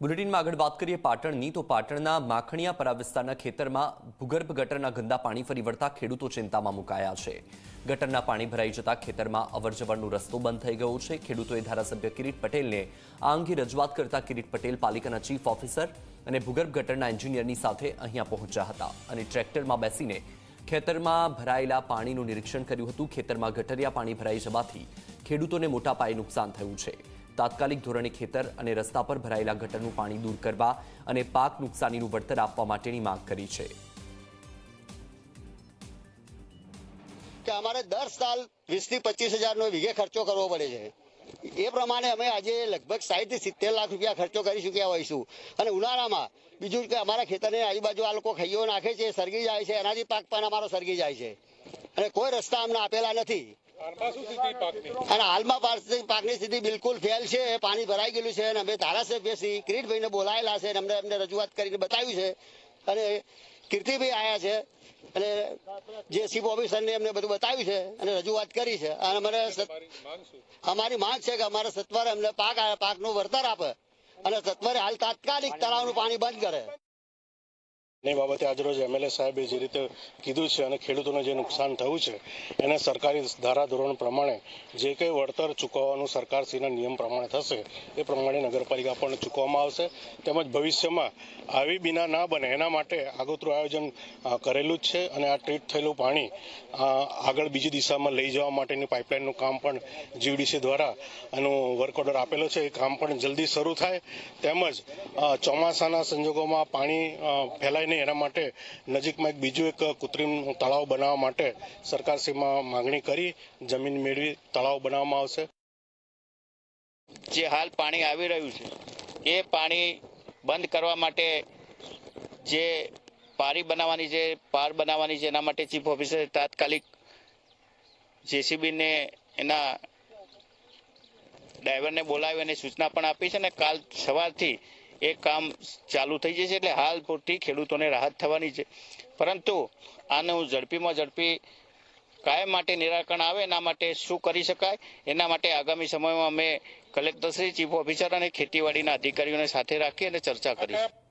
બુલેટિનમાં આગળ વાત કરીએ પાટણની, તો પાટણના માખણીયાપરા વિસ્તારના ખેતરમાં ભૂગર્ભ ગટરના ગંદા પાણી ફરી વળતા ખેડૂતો ચિંતામાં મુકાયા છે. ગટરના પાણી ભરાઈ જતા ખેતરમાં અવરજવરનો રસ્તો બંધ થઈ ગયો છે. ખેડૂતોએ ધારાસભ્ય કિરીટ પટેલને આ અંગે રજૂઆત કરતા કિરીટ પટેલ પાલિકાના ચીફ ઓફિસર અને ભૂગર્ભ ગટરના એન્જિનિયરની સાથે અહીંયા પહોંચ્યા હતા અને ટ્રેક્ટરમાં બેસીને ખેતરમાં ભરાયેલા પાણીનું નિરીક્ષણ કર્યું હતું. ખેતરમાં ગટરિયા પાણી ભરાઈ જવાથી ખેડૂતોને મોટા પાયે નુકસાન થયું છે. તાત્કાલિક ધોરણે ખેતર અને રસ્તા પર ભરાયેલા ગટરનું પાણી દૂર કરવા અને પાક નુકસાનીનું વળતર આપવા માટેની માંગ કરી છે. કે અમારે દર સાલ વીસથી પચીસ હજાર નો વીઘે ખર્ચો કરવો પડે છે. એ પ્રમાણે અમે આજે લગભગ સાહીઠથી સિત્તેર લાખ રૂપિયા ખર્ચો કરી ચૂક્યા હોઈશું. અને ઉનાળામાં બીજું કે અમારા ખેતરની આજુબાજુ આ લોકો ખૈયો નાખે છે, સરગી જાય છે, એનાથી પાક પણ અમારો સરગી જાય છે. અને કોઈ રસ્તા અમને આપેલા નથી. અને હાલમાં પાકની સ્થિતિ બિલકુલ ફેલ છે. પાણી ભરાઈ ગયેલું છે અને અમે ધારાસભ્ય શ્રી કિરીટભાઈને બોલાયેલા છે અમને અમને રજૂઆત કરીને બતાવ્યું છે. અને કીર્તિભાઈ આવ્યા છે અને જે ચીફ ઓફિસરને એમને બધું બતાવ્યું છે અને રજૂઆત કરી છે. અને અમારે અમારી માંગ છે કે અમારે સત્વરે અમને પાક પાકનું વળતર આપે અને સત્વરે હાલ તાત્કાલિક તળાવનું પાણી બંધ કરે. ની બાબતે આજરોજ એમએલએ સાહેબે જે રીતે કીધું છે અને ખેડૂતોને જે નુકસાન થયું છે એને સરકારી ધારાધોરણ પ્રમાણે જે કંઈ વળતર ચૂકવવાનું સરકારશ્રીના નિયમ પ્રમાણે થશે એ પ્રમાણે નગરપાલિકા પણ ચૂકવવામાં આવશે. તેમજ ભવિષ્યમાં આવી બીના ના બને એના માટે આગોતરું આયોજન કરેલું જ છે અને આ ટ્રીટ થયેલું પાણી આગળ બીજી દિશામાં લઈ જવા માટેની પાઇપલાઇનનું કામ પણ જીવીડીસી દ્વારા એનું વર્ક ઓર્ડર આપેલો છે. એ કામ પણ જલ્દી શરૂ થાય. તેમજ ચોમાસાના સંજોગોમાં પાણી અ, ફેલાય નહીં, એના માટે નજીકમાં એક બીજું એક કૃત્રિમ તળાવ બનાવવા માટે સરકારશ્રીમાં માંગણી કરી, જમીન મેળવી તળાવ બનાવવામાં આવશે. જે હાલ પાણી આવી રહ્યું છે, એ પાણી બંધ કરવા માટે જે પારી બનાવવાની છે પાર બનાવવાની છે, એના માટે ચીફ ઓફિસરે તાત્કાલિક જેસીબીને એના ડ્રાઈવરને બોલાવી અને સૂચના પણ આપી છે અને કાલ સવારથી એ કામ ચાલુ થઈ જશે એટલે હાલ પૂરતી ખેડૂતોને રાહત થવાની છે. પરંતુ આને હું ઝડપીમાં ઝડપી કાયમ માટે નિરાકરણ આવે એના માટે શું કરી શકાય? એના માટે આગામી સમયમાં અમે કલેક્ટરશ્રી, ચીફ ઓફિસર અને ખેતીવાડીના અધિકારીઓને સાથે રાખી અને ચર્ચા કરીશું.